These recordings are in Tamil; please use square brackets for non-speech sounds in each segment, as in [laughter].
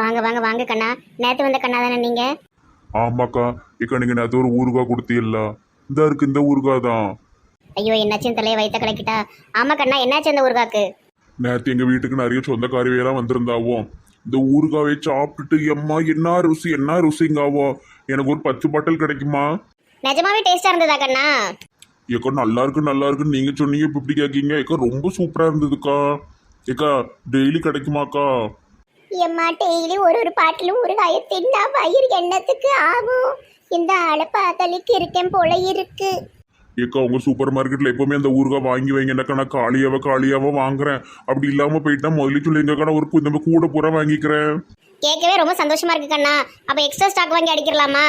வாங்க வாங்க வாங்க கண்ணா. நேத்து வந்த கண்ணா தானே நீங்க? ஆமாக்கா இக்கா நீங்க நேற்று ஒரு ஊறுகாய் கொடுத்தீல்ல. இந்த இருக்கு இந்த ஊறுகாய் தான். ஐயோ என்னாச்சுன்னு தலையை வைத்த கலக்கிட்டா? ஆமா கண்ணா என்னாச்சு அந்த ஊருகாக்கு நேற்று எங்க வீட்டுக்கு நிறைய சொந்தக்காரவையெல்லாம் வந்திருந்தாவோ. இந்த ஊறுகாவை சாப்பிட்டுட்டு எம்மா என்ன ருசி என்ன ருசிங்காவோ. எனக்கு ஒரு பத்து பாட்டில் கிடைக்குமா? நிஜமாவே டேஸ்டா இருந்ததா கண்ணா? ஏக்கா நல்லா இருக்கு நல்லா இருக்குன்னு நீங்க சொன்னீங்க இப்ப இப்படி கேக்கீங்க. ஏக்கா ரொம்ப சூப்பரா இருந்ததுக்கா. ஏக்கா டெய்லி கிடைக்குமாக்கா? எம்மா டெய்லி ஒரு ஒரு பாட்டிலும் ஊறுகாய தின்னா வயிறு எண்ணத்துக்கு ஆகும்? இந்த ஆளை பார்த்தாலிக்கு இருக்கேன் போல இருக்கு. ஏக்கா உங்க சூப்பர் மார்க்கெட்ல எப்பவுமே அந்த ஊறுகாய் வாங்கி வைங்க. என்னக்கா நான் காலியாவ காலியாவ வாங்குறேன். அப்படி இல்லாம போயிட்டா முதல்ல சொல்லிங்கக்கா நான் ஒரு இந்த கூட பூரா வாங்கிக்கிறேன். கேட்கவே ரொம்ப சந்தோஷமா இருக்கு கண்ணா. அப்ப எக்ஸ்ட்ரா ஸ்டாக் வாங்கி அடிக்கிறலாமா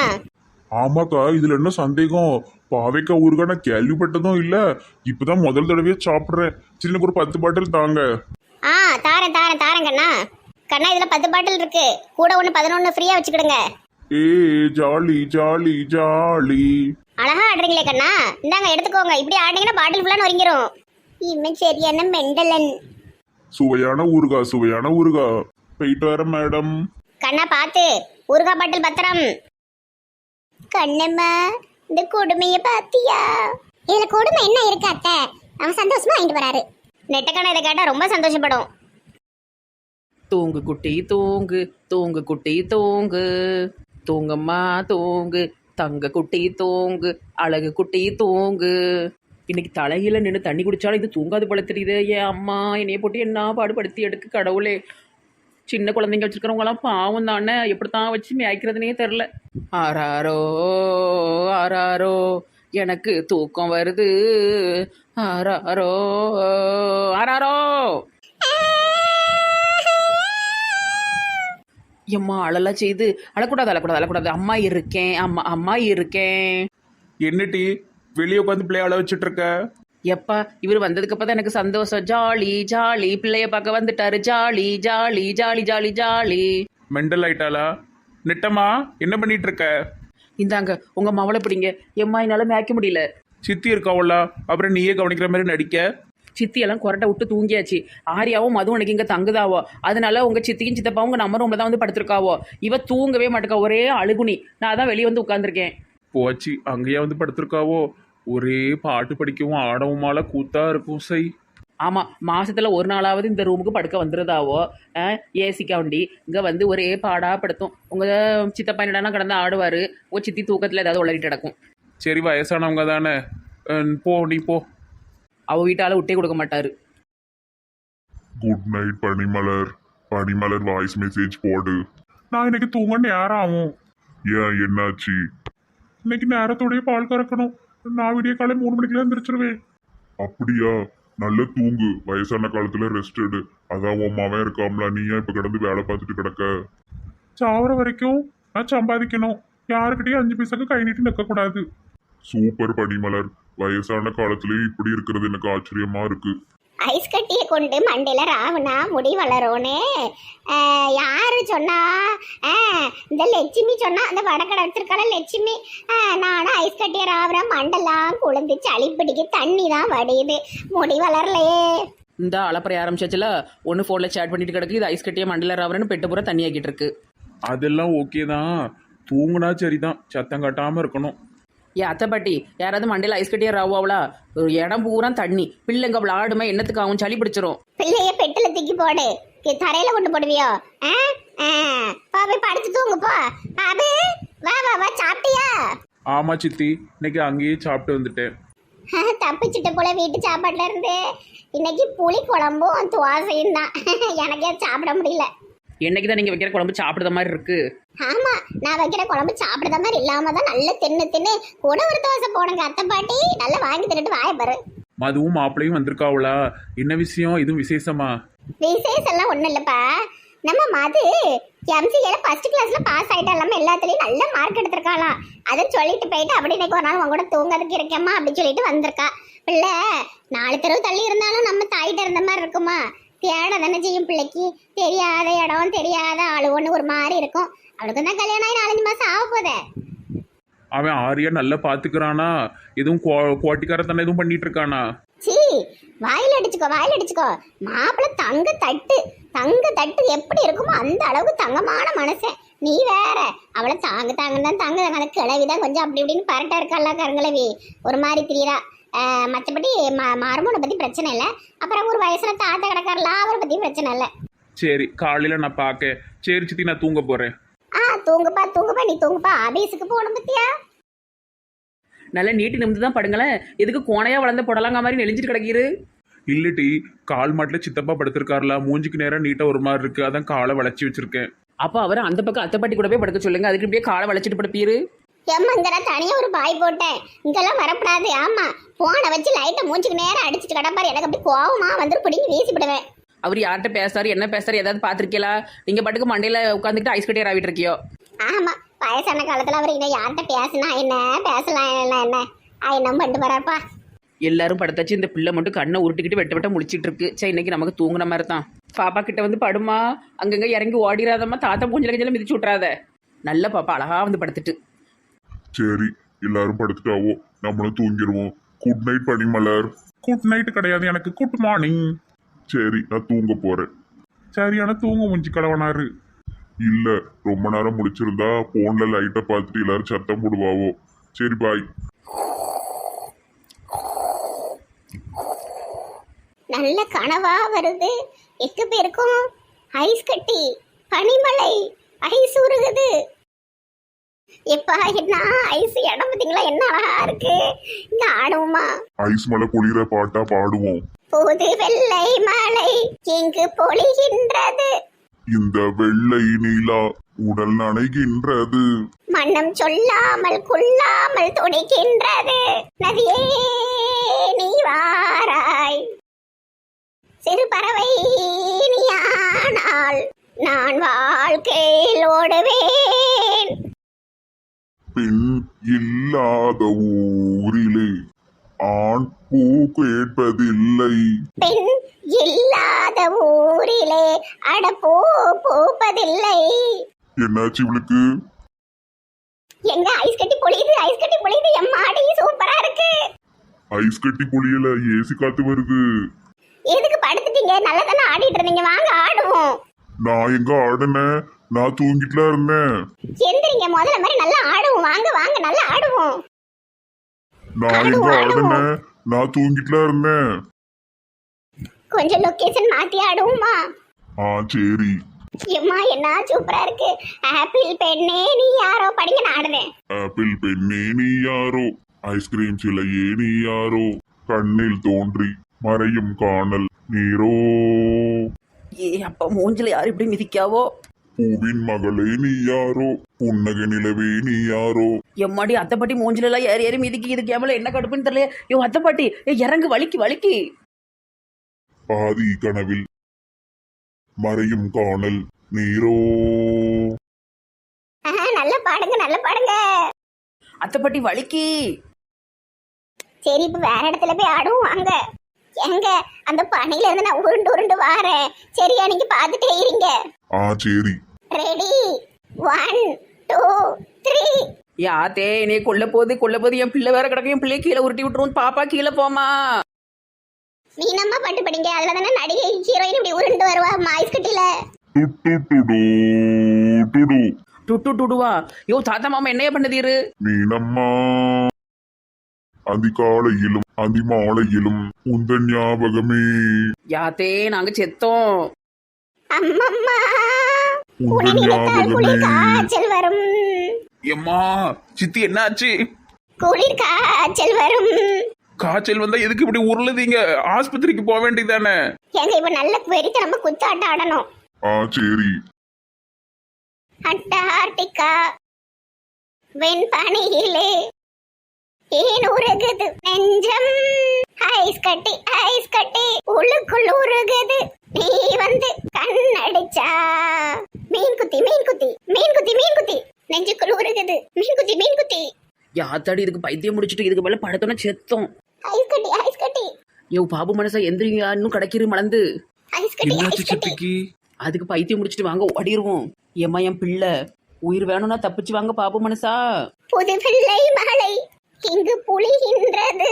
ஆமாக்கா இதுல என்ன சந்தேகம்? பாவைக்காய் ஊறுகாய் நான் கேள்விப்பட்டதும் இல்ல. இப்பதான் முதல் தடவையா சாப்பிடுறேன். எனக்கு ஒரு பத்து பாட்டில் தாங்க. ஆ தாரேன் தாரேன் தாரேன் கண்ணா. கண்ணா இதுல பத்து பாட்டில் இருக்கு. கூட ஒன்று பதினொன்று ஃப்ரீயா வச்சுக்கிடுங்க. ஏ ஜாலி ஜாலி ஜாலி. அழகா ஆடுறீங்களே கண்ணா. இந்தாங்க எடுத்துக்கோங்க. இப்படி ஆடுனீங்கன்னா பாட்டில் ஃபுல்லாக நொறுங்கிரும். இவன் சரியான மெண்டலன். சுவையான ஊறுகாய் சுவையான ஊறுகாய். போயிட்டு வரேன் மேடம். கண்ணா பார்த்து ஊறுகாய் பாட்டில் பத்திரம். கண்ணம்மா இந்த கொடுமைய பாத்தியா? இதுல கொடுமை என்ன இருக்கு அத்தை? அவன் சந்தோஷமா வாங்கிட்டு வராரு நெட்டக்கண்ணா இதை கேட்டா ரொம்ப சந்தோஷப்படும். தூங்கு குட்டி தூங்கு தூங்கு குட்டி தூங்கு. தூங்கம்மா தூங்கு. தங்க குட்டி தூங்கு. அழகு குட்டி தூங்கு. இன்னைக்கு தலையில நின்று தண்ணி குடிச்சாலும் இது தூங்காது போல தெரியுது. ஏன் அம்மா என்னைய போட்டு என்ன பாடுபடுத்தி எடுக்கு கடவுளே. சின்ன குழந்தைங்க வச்சுருக்கிறவங்களாம் பாவம் தானே. எப்படித்தான் வச்சு மேய்க்கிறதுனே தெரில ஆராரோ ஆராரோ எனக்கு தூக்கம் வருது. ஆராரோ ஆராரோ எம்மா அழலாம் செய்து. அழக்கூடாது அழக்கூடாது அழக்கூடாது. அம்மா இருக்கேன் அம்மா அம்மா இருக்கேன். என்னடி வெளியே உட்காந்து பிள்ளைய அழ வச்சுட்டு இருக்க எப்பா இவர் வந்ததுக்கு அப்புறம் தான் எனக்கு சந்தோஷம். ஜாலி ஜாலி பிள்ளைய பார்க்க வந்துட்டாரு. Jolly jolly jolly jolly jolly. Mental ஆயிட்டாளா? நெட்டம்மா என்ன பண்ணிட்டு இருக்க இந்தாங்க உங்க மவளை பிடிங்க. எம்மா என்னால மேய்க்க முடியல. சித்தி இருக்காவுல்ல அப்புறம் நீயே கவனிக்கிற மாதிரி நடிக்க. சித்தி எல்லாம் கொரட்டை விட்டு தூங்கியாச்சு. ஆரியாவும் மதுவும் எனக்கு இங்க தங்குதாவோ? அதனால உங்க சித்தியும் சித்தப்பாவும் உங்க நம்ம ரூம்ல தான் வந்து படுத்திருக்காவோ? இவ தூங்கவே மாட்டேக்கா. ஒரே அழுகுனி. நான் தான் வெளியே வந்து உட்காந்துருக்கேன் போச்சு. அங்கேயே வந்து படுத்திருக்காவோ? ஒரே பாட்டு படிக்கவும் ஆடவுமால கூத்தா இருக்கும் சை. ஆமா. மாசத்துல ஒரு நாளாவது இந்த ரூமுக்கு படுக்க வந்துருதாவோ? ஏசி கவுண்டி இங்க வந்து ஒரே பாடா படுத்தும். உங்க சித்தப்பா என்னடா கடந்து ஆடுவாரு. உங்க சித்தி தூக்கத்துல ஏதாவது உளறிட்டு கிடக்கும். சரி வயசானவங்க தானே. போ நீ போ. அவ வீட்டால விட்டே கொடுக்க மாட்டாரு. Good night Panimalar. Panimalar voice message போடு. நான் இன்னைக்கு தூங்க நேரம் ஆகும் ஏன் என்னாச்சு? இன்னைக்கு நேரத்தோடய பால் கறக்கணும். நான் விடிய காலை மூணு மணிக்கெல்லாம் எந்திரிச்சிருவேன். அப்படியா? நல்ல தூங்கு. வயசான காலத்துல ரெஸ்ட் எடு. அதான் உன் மவன் இருக்காம்ல. நீ ஏன் இப்ப கிடந்து வேலை பார்த்துட்டு கிடக்க? சாவர வரைக்கும் நான் சம்பாதிக்கணும். யாருக்கிட்டையும் அஞ்சு பைசாக்கு கை நீட்டி நிற்க கூடாது சூப்பர் பனிமலர். வயசான காலத்திலயும் இப்படி இருக்கிறது எனக்கு ஆச்சரியமா இருக்கு. ஐஸ் கட்டியை கொண்டு மண்டையில ராவணா முடி வளரும்னு யாரு சொன்னா? இந்த லட்சுமி சொன்னா அந்த வடக்கடை வச்சிருக்கால லட்சுமி. நானும் ஐஸ் கட்டியை ராவுறேன் மண்டெல்லாம் குளிர்ந்து சளி பிடிக்க தண்ணி தான் வடியுது. முடி வளரலையே. இந்த அலப்பறை ஆரம்பிச்சாச்சுல ஒன்று ஃபோனில் சேட் பண்ணிட்டு கிடக்கு இது ஐஸ் கட்டியே மண்டல ராவரன்னு பெட்டு பூரா தண்ணியாக்கிட்டு இருக்கு. அதெல்லாம் ஓகே தான். தூங்குனா சரிதான். சத்தம் கட்டாம இருக்கணும். ஏ அத்தை பாட்டி யாராவது மண்டையில் ஐஸ் கட்டியே ராவாவளா ஒரு இடம் பூரா தண்ணி. பிள்ளைங்க விளாடுமா என்னத்துக்கு ஆகும் சளி பிடிச்சிரும். பிள்ளைய பெட்டில தூக்கி போடு. கி- தரையில கொண்டு போடுவியோ. போ போய் படுத்து தூங்கு போ. பாபு வா வா வா சாப்பிட்டியா? ஆமா சித்தி. இன்னைக்கு அங்கேயே சாப்பிட்டு வந்துட்டேன். தப்பிச்சிட்ட போல வீட்டு சாப்பாட்டுல இருந்து. இன்னைக்கு புளி குழம்பும் தோசையும் தான். [laughs] எனக்கே சாப்பிட முடியல. என்னைக்கு தான் நீங்கள் வைக்கிற குழம்பு சாப்பிடுற மாதிரி இருக்கு? ஆமா நான் வைக்கிற குழம்பு சாப்பிடுற மாதிரி இல்லாம தான் நல்ல தின்னு தின்னு கூட ஒரு தோசை போடுங்க அத்தை பாட்டி நல்லா வாங்கி தின்னுட்டு வாய பாரு. மதுவும் மாப்பிளையும் வந்திருக்காவுளா? என்ன விஷயம்? இதுவும் விசேஷமா? விசேஷம் எல்லாம் ஒண்ணும் இல்லப்பா. நம்ம மது எம்சிஏல ஃபர்ஸ்ட் கிளாஸ்ல பாஸ் ஆயிட்டா இல்லாம எல்லாத்துலயும் நல்ல மார்க் எடுத்திருக்காளாம் அதை சொல்லிட்டு போயிட்டு அப்படி இன்னைக்கு ஒரு நாள் உங்க கூட தூங்கிறதுக்கு இருக்கேம்மா அப்படின்னு சொல்லிட்டு வந்திருக்கா. பிள்ளை நாலு தெருவு தள்ளி இருந்தாலும் நம்ம தாயிட்ட இருந்த மாதிரி இருக்குமா? தேட தானே செய்யும் பிள்ளைக்கு? தெரியாத இடம் தெரியாத ஆளு ஒன்று ஒரு மாதிரி இருக்கும். அவளுக்கு தான் கல்யாணம் ஆகி நாலஞ்சு மாசம் ஆக போதே அவன் ஆரியா நல்லா பாத்துக்கிறானா? எதுவும் கோட்டிக்காரத்தனை எதுவும் பண்ணிட்டு இருக்கானா சீ வாயில அடிச்சுக்கோ வாயில அடிச்சுக்கோ. மாப்பிள்ளை தங்க தட்டு தங்க தட்டு எப்படி இருக்குமோ அந்த அளவுக்கு தங்கமான மனுஷன் நீ வேற. அவளை தாங்க தாங்க தான் தாங்க அந்த கிளவிதான் கொஞ்சம் அப்படி இப்படின்னு பரட்டா இருக்கல்ல கருங்கிழவி ஒரு மாதிரி திரியறா. மற்றபடி மா மருமனை பத்தி பிரச்சனை இல்லை. அப்புறம் ஒரு வயசுல தாத்தா கிடக்காரல அவரை பத்தி பிரச்சனை இல்லை. சரி காலையில் நான் பார்க்க சரி சித்தி நான் தூங்க போகிறேன் ஆ தூங்குப்பா தூங்குப்பா நீ தூங்குப்பா. ஆபீஸுக்கு போகணும் பத்தியா? நல்லா நீட்டி நிமிந்து தான் படுங்களேன் எதுக்கு கோணையா வளர்ந்த புடலங்கா மாதிரி நெளிஞ்சிட்டு கிடக்கிரு? இல்லட்டி கால் மாட்டில் சித்தப்பா படுத்திருக்காருல. மூஞ்சிக்கு நேரம் நீட்டாக ஒரு மாதிரி இருக்கு. அதான் காலை வளைச்சி வச்சிருக்கேன். அப்போ அவர் அந்த பக்கம் அத்தைப்பாட்டி கூட போய் படுக்க சொல்லுங்க. அதுக்கு இப்படியே காலை வளைச்சிட்டு படுப்பீரு? ஏம்மா இங்க நான் தனியா ஒரு பாய் போட்டேன். இங்கெல்லாம் வரக்கூடாது ஆமா. போனை வச்சு லைட்டை மூஞ்சுக்கு நேரம் அடிச்சுட்டு கிடப்பாரு. எனக்கு அப்படி கோவமா வந்துரு பிடிங்கி வீசி விடுவேன் அவர் யார்கிட்ட பேசுறாரு என்ன பேசுறாரு ஏதாவது பார்த்துருக்கீங்களா? நீங்க பாட்டுக்கு மண்டையில உட்காந்துக்கிட்டு ஐஸ் கட்டியர் ஆகிட்டு இருக்கியோ? ஆமா வயசான காலத்துல அவர் இன்னும் யார்கிட்ட பேசினா என்ன? பேசலாம் என்ன என்ன? ஆ என்ன பண்ணிட்டு போறாருப்பா? எல்லாரும் படுத்தாச்சு இந்த பிள்ளை மட்டும் கண்ணை உருட்டிக்கிட்டு வெட்ட வெட்ட முழிச்சிட்டு இருக்கு. சரி இன்னைக்கு நமக்கு தூங்குன மாதிரி தான் பாப்பா கிட்ட வந்து படுமா? அங்கங்க இறங்கி ஓடிராதம்மா தாத்தா பூஞ்சல கஞ்சல மிதிச்சு விட்றாத நல்ல பாப்பா அழகா வந்து படுத்துட்டு. சரி எல்லாரும் படுத்துட்டாவோ? நம்மளும் தூங்கிடுவோம். Good night Panimalar. Good night கிடையாது எனக்கு. குட் மார்னிங் சரி நான் தூங்க போறேன். சரியான தூங்க மூஞ்சி கலவனாரு இல்ல ரொம்ப நேரம் முடிச்சிருந்தா போன்ல லைட்டை பார்த்துட்டு எல்லாரும் சத்தம் போடுவாவோ? சரி பாய் நல்ல கனவா வருது. எட்டு பேருக்கும் ஐஸ் கட்டி. பனிமலை ஐஸ் உருகுது. எப்பா என்ன ஐஸ் இடம் பார்த்தீங்களா? என்ன அழகா இருக்கு. இங்க ஆடுவோமா? ஐஸ் மலை பொழிகிற பாட்டா பாடுவோம். புது வெள்ளை மலை இங்கு பொழிகின்றது. இந்த வெள்ளை நிலா உடல் நனைகின்றது. மன்னம் சொல்லாமல் கொள்ளாமல் துடிக்கின்றது நதியே நீ வாராய். சிறு பறவை நீயானால் நான் வாழ்க்கையில் ஓடுவேன் பெண் இல்லாத ஊரிலே. ஆண் பூ கேட்பதில்லை. பெண் இல்லாத ஊரிலே. அடப்பூ பூப்பதில்லை. என்னாச்சு இவளுக்கு? எங்க ஐஸ் கட்டி பொழியுது ஐஸ் கட்டி பொழியுது எம்மாடி சூப்பரா இருக்கு. ஐஸ் கட்டி பொழியல ஏசி காத்து வருது. எதுக்கு படுத்துட்டீங்க? நல்லா தானே ஆடிட்டு இருந்தீங்க. வாங்க ஆடுவோம். நான் எங்க ஆடுனேன்? நான் தூங்கிட்டுலாம் இருந்தேன். எந்திரிங்க முதல்ல மாதிரி நல்லா ஆடுவோம். வாங்க வாங்க நல்லா ஆடுவோம். நான் எங்க ஆடுனேன்? நான் தூங்கிட்டுலாம் இருந்தேன். கொஞ்சம் லொகேஷன் மாத்தி ஆடுவோமா? ஆ சரி. எம்மா என்ன சூப்பரா இருக்கு. ஆப்பிள் பெண்ணே நீ யாரோ? படிங்க நான் ஆடுவேன். ஆப்பிள் பெண்ணே நீ யாரோ? ஐஸ்கிரீம் சிலையே நீ யாரோ? கண்ணில் தோன்றி மறையும் காணல் நீரோ? ஏ அப்பா மூஞ்சில யார் இப்படி மிதிக்காவோ? பூவின் மகளே நீ யாரோ? புன்னகை நிலவே நீ யாரோ? எம்மாடி அத்தைப்பாட்டி மூஞ்சில எல்லாம் ஏறி ஏறி மிதிக்கி இதுக்கு எவ்வளோ என்ன கடுப்புன்னு தெரியல யோ அத்தைப்பாட்டி ஏ இறங்கு வலிக்கு வலிக்கு. பாதி கனவில் மறையும் காணல் நீரோ? ஆஹா, நல்லா பாடுங்க நல்லா பாடுங்க. அத்தைப்பாட்டி வலிக்கு. சரி இப்ப வேற இடத்துல போய் ஆடுவோம் வாங்க. எங்க அந்த பனையில இருந்து நான் உருண்டு உருண்டு வாரேன். சரியா நீங்க பாத்துட்டே இருங்க. ஆ சரி. ரெடி ஒன் டூ த்ரீ யாத்தே என்னைய கொல்ல போகுது கொல்ல போகுது என் பிள்ளை வேற கிடக்கும் என் பிள்ளைய கீழே உருட்டி விட்டுருவோம் பாப்பா கீழே போமா மீனம்மா பாட்டு படிங்க. அதுல தானே நடிகை ஹீரோயின் இப்படி உருண்டு வருவா மாய்ஸ் கட்டில டுட்டு டுடுவா யோ தாத்தா மாமா என்னைய பண்ணுதீரு நீனம்மா அதிகாலையிலும் அதிமாலையிலும் உந்தன் ஞாபகமே யாத்தே நாங்க செத்தோம். அம்மம்மா. உனக்கு ஞாபகமே வரும். எம்மா சித்தி என்னாச்சு? குளிர் காய்ச்சல் வரும். காய்ச்சல் வந்தா எதுக்கு இப்படி உருளுதீங்க? ஆஸ்பத்திரிக்கு போக வேண்டியதானே எங்க இப்ப நல்ல வெறித்த நம்ம குத்தாட்டம் ஆடணும். ஆ சரி. அண்டார்டிகா வெண்பனியிலே ஏன் உருகுது நெஞ்சம்? ஐஸ் கட்டி ஐஸ் கட்டி உள்ளுக்குள் உருகுது. நீ வந்து கண்ணடிச்சா மீன் குத்தி மீன் குத்தி மீன் குத்தி மீன் குத்தி உருகுது மீன் குத்தி மீன் குத்தி. யாத்தாடி இதுக்கு பைத்தியம் முடிச்சிட்டு இதுக்கு மேல படுத்தோன்னா செத்தோம். ஐஸ் கட்டி ஐஸ் கட்டி. யோ பாபு மனசா எந்திரிங்க இன்னும் கிடைக்கிற மலந்து. ஐஸ் கட்டி ஐஸ் கட்டி. சித்திக்கு? அதுக்கு பைத்தியம் முடிச்சிட்டு வாங்க ஓடிடுவோம் ஏம்மா என் பிள்ளை? உயிர் வேணும்னா தப்பிச்சு வாங்க பாபு மனசா? புது பிள்ளை மகளை இங்கு புலிகின்றது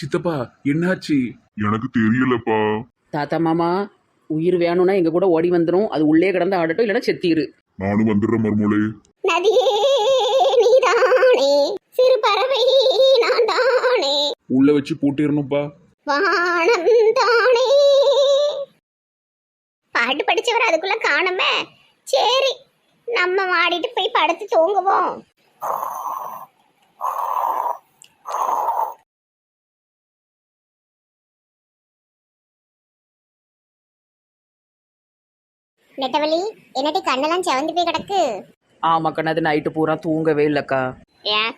சித்தப்பா என்னாச்சு? எனக்கு தெரியலப்பா. தாத்தா மாமா உயிர் வேணும்னா எங்க கூட ஓடி வந்துடும் அது உள்ளே கிடந்து ஆடட்டும் இல்லைன்னா செத்திரு. நானும் வந்துடுறேன் மருமோளே. நதியே நீதானே. சிறு பறவை நான் தானே உள்ள வச்சு பூட்டிடணும்ப்பா வானம் தானே. பாட்டு படிச்சவர் அதுக்குள்ள காணுமே. சரி நம்ம மாடிட்டு போய் படுத்து தூங்குவோம். நெட்டவழி என்னடி கண்ணெல்லாம் செவந்து போய் கிடக்கு? ஆமாக்கண்ணா அது நைட்டு பூரா தூங்கவே இல்லைக்கா. ஏன்?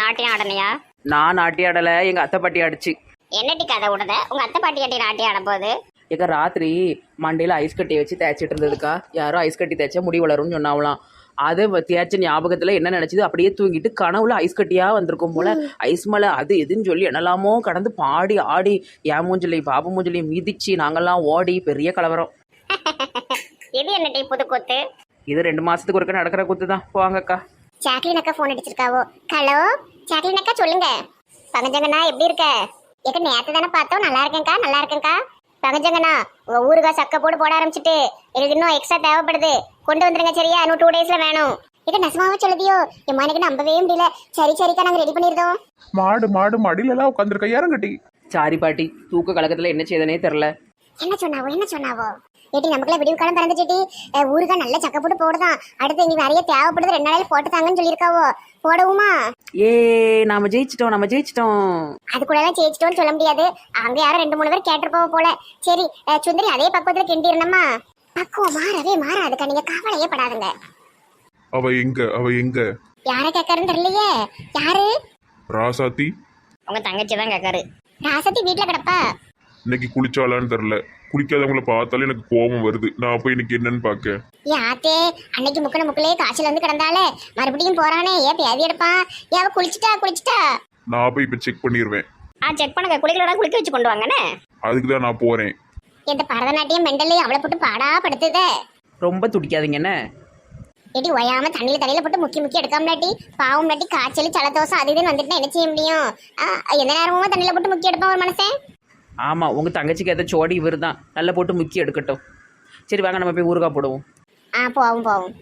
நாட்டியம் ஆடனையா நான் நாட்டி ஆடலை எங்கள் அத்தை பாட்டி அடிச்சு என்னடி கதை விடுத உங்க அத்தை பாட்டி கட்டி நாட்டியம் ஆட போகுது? எங்க ராத்திரி மண்டையில் ஐஸ் கட்டி வச்சு தேய்ச்சிட்டு இருந்ததுக்கா. யாரோ ஐஸ் கட்டி தேய்ச்சா முடி வளரும்னு சொன்னாவலாம் அதை வ- தேய்ச்ச ஞாபகத்தில் என்ன நினச்சிது? அப்படியே தூங்கிட்டு கனவுல ஐஸ் கட்டியாக வந்திருக்கும் போல. ஐஸ் மலை அது எதுன்னு சொல்லி என்னெல்லாமோ கடந்து பாடி ஆடி என் மூஞ்சலையும் பாபு மூஞ்சலையும் மிதிச்சு நாங்கெல்லாம் ஓடி பெரிய கலவரம். [laughs] இது என்னடி புது கொத்து இது ரெண்டு மாசத்துக்கு ஒருக்க நடக்கிற குத்து தான். போவாங்கக்கா சாக்லின் அக்கா ஃபோன் அடிச்சிருக்காவோ? ஹலோ? சாக்லின் அக்கா சொல்லுங்க. பங்கஜங்கண்ணா எப்படி இருக்க? ஏக்க நேத்து தானே பார்த்தோம். நல்லா இருக்கேன்க்கா நல்லா இருக்கேன்க்கா. பங்கஜங்கண்ணா உங்க ஊருக்கா சக்க போட்டு போட ஆரம்பிச்சிட்டு எனக்கு இன்னும் எக்ஸ்ட்ரா தேவைப்படுது. கொண்டு வந்துருங்க சரியா? இன்னும் டூ டேஸ்ல வேணும். ஏக்க நெசமாவே சொல்லுதியோ? எம்மா எனக்கு நம்பவே முடியல. சரி சரிக்கா நாங்க ரெடி பண்ணிருந்தோம். மாடு மாடு மடியிலலாம் உட்காந்துருக்க யாரங்கட்டி சாரி பாட்டி தூக்க கலக்கத்தில் என்ன செய்தனே தெரில. என்ன சொன்னாவோ என்ன சொன்னாவோ? ஏட்டி நமக்குள்ள விடிவு காலம் பிறந்துச்சுட்டி ஊருக்கா நல்ல சக்க போட்டு போடுதான். அடுத்து இங்க நிறைய தேவைப்படுது. ரெண்டு நாளையில போட்டு தாங்கன்னு சொல்லியிருக்காவோ. போடவுமா? ஏ நாம ஜெயிச்சிட்டோம் நம்ம ஜெயிச்சிட்டோம். அதுக்குள்ளெல்லாம் ஜெயிச்சிட்டோம்னு சொல்ல முடியாது. அங்க யாரும் ரெண்டு மூணு பேர் கேட்டிருப்போம் போல. சரி சுந்தரி அதே பக்குவத்துல கிண்டிருந்தோமா பக்குவம் மாறவே மாறாதுக்கா. நீங்க கவலையே படாதுங்க. அவ எங்க? அவ எங்க? யார கேட்கறன்னு தெரியலையே. யாரு? ராசாத்தி. உங்க தங்கச்சி தான் கேட்காரு. ராசத்தி வீட்டுல கிடப்பா? இன்னைக்கு குளிச்சாலான்னு தெரில குளிக்காதவங்கள பார்த்தாலே எனக்கு கோபம் வருது. நான் போய் இன்னைக்கு என்னன்னு பார்க்க. ஏன் ஆத்தே அன்னைக்கு முக்கின முக்கிலே காய்ச்சல் வந்து கிடந்தாலே மறுபடியும் போறானே. ஏன் பேதி எடுப்பான் ஏன் குளிச்சிட்டா குளிச்சிட்டா. நான் போய் இப்போ செக் பண்ணிடுவேன் ஆ செக் பண்ணுங்க. குளிக்கலாம் குளிக்க வச்சு கொண்டு வாங்கண்ணே. அதுக்கு தான் நான் போறேன். இந்த பரதநாட்டியம் மெண்டலே அவளை போட்டு பாடா படுத்துதே. ரொம்ப துடிக்காதீங்க என்ன எடி ஒயாம தண்ணியில தண்ணியில போட்டு முக்கி முக்கி எடுக்காமலாட்டி பாவம் இல்லாட்டி காய்ச்சல் சலதோசம் அது இதுன்னு வந்துட்டு என்ன செய்ய முடியும்? ஆ, எந்த நேரமும் தண்ணியில போட்டு முக்கி எடுப்பான் ஒரு மனுஷன். ஆமாம் உங்கள் தங்கச்சிக்கு ஏதாச்சும் ஓடி இவர் தான் நல்லா போட்டு முக்கி எடுக்கட்டும். சரி வாங்க நம்ம போய் ஊறுகாய் போடுவோம். ஆ போவோம் போவோம்.